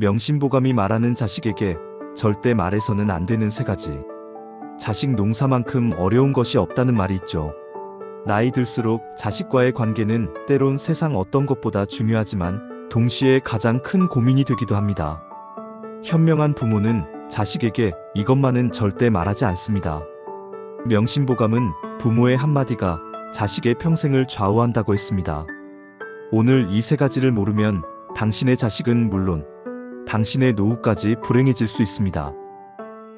명심보감이 말하는 자식에게 절대 말해서는 안 되는 세 가지. 자식 농사만큼 어려운 것이 없다는 말이 있죠. 나이 들수록 자식과의 관계는 때론 세상 어떤 것보다 중요하지만 동시에 가장 큰 고민이 되기도 합니다. 현명한 부모는 자식에게 이것만은 절대 말하지 않습니다. 명심보감은 부모의 한마디가 자식의 평생을 좌우한다고 했습니다. 오늘 이 세 가지를 모르면 당신의 자식은 물론 당신의 노후까지 불행해질 수 있습니다.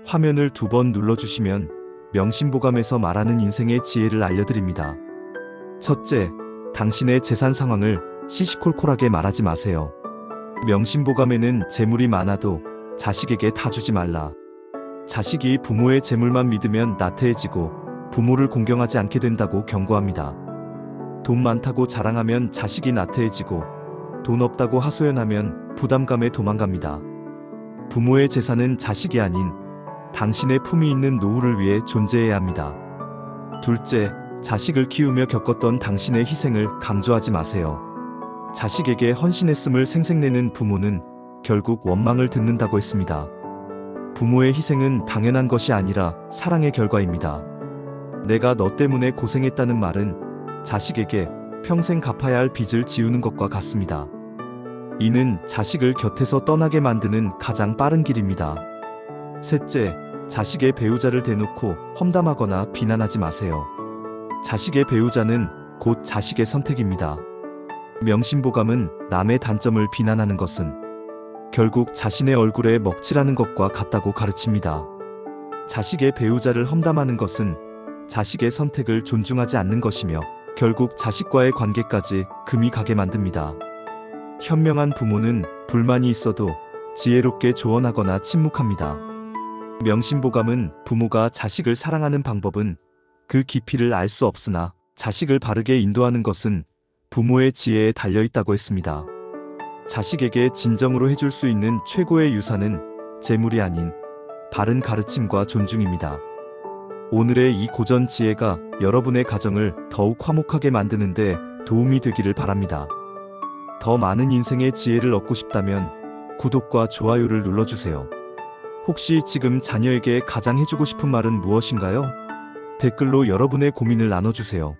화면을 두 번 눌러주시면 명심보감에서 말하는 인생의 지혜를 알려드립니다. 첫째, 당신의 재산 상황을 시시콜콜하게 말하지 마세요. 명심보감에는 재물이 많아도 자식에게 다 주지 말라. 자식이 부모의 재물만 믿으면 나태해지고 부모를 공경하지 않게 된다고 경고합니다. 돈 많다고 자랑하면 자식이 나태해지고 돈 없다고 하소연하면 부담감에 도망갑니다. 부모의 재산은 자식이 아닌 당신의 품이 있는 노후를 위해 존재해야 합니다. 둘째, 자식을 키우며 겪었던 당신의 희생을 강조하지 마세요. 자식에게 헌신했음을 생색내는 부모는 결국 원망을 듣는다고 했습니다. 부모의 희생은 당연한 것이 아니라 사랑의 결과입니다. 내가 너 때문에 고생했다는 말은 자식에게 평생 갚아야 할 빚을 지우는 것과 같습니다. 이는 자식을 곁에서 떠나게 만드는 가장 빠른 길입니다. 셋째, 자식의 배우자를 대놓고 험담하거나 비난하지 마세요. 자식의 배우자는 곧 자식의 선택입니다. 명심보감은 남의 단점을 비난하는 것은 결국 자신의 얼굴에 먹칠하는 것과 같다고 가르칩니다. 자식의 배우자를 험담하는 것은 자식의 선택을 존중하지 않는 것이며 결국 자식과의 관계까지 금이 가게 만듭니다. 현명한 부모는 불만이 있어도 지혜롭게 조언하거나 침묵합니다. 명심보감은 부모가 자식을 사랑하는 방법은 그 깊이를 알 수 없으나 자식을 바르게 인도하는 것은 부모의 지혜에 달려 있다고 했습니다. 자식에게 진정으로 해줄 수 있는 최고의 유산은 재물이 아닌 바른 가르침과 존중입니다. 오늘의 이 고전 지혜가 여러분의 가정을 더욱 화목하게 만드는데 도움이 되기를 바랍니다. 더 많은 인생의 지혜를 얻고 싶다면 구독과 좋아요를 눌러주세요. 혹시 지금 자녀에게 가장 해주고 싶은 말은 무엇인가요? 댓글로 여러분의 고민을 나눠주세요.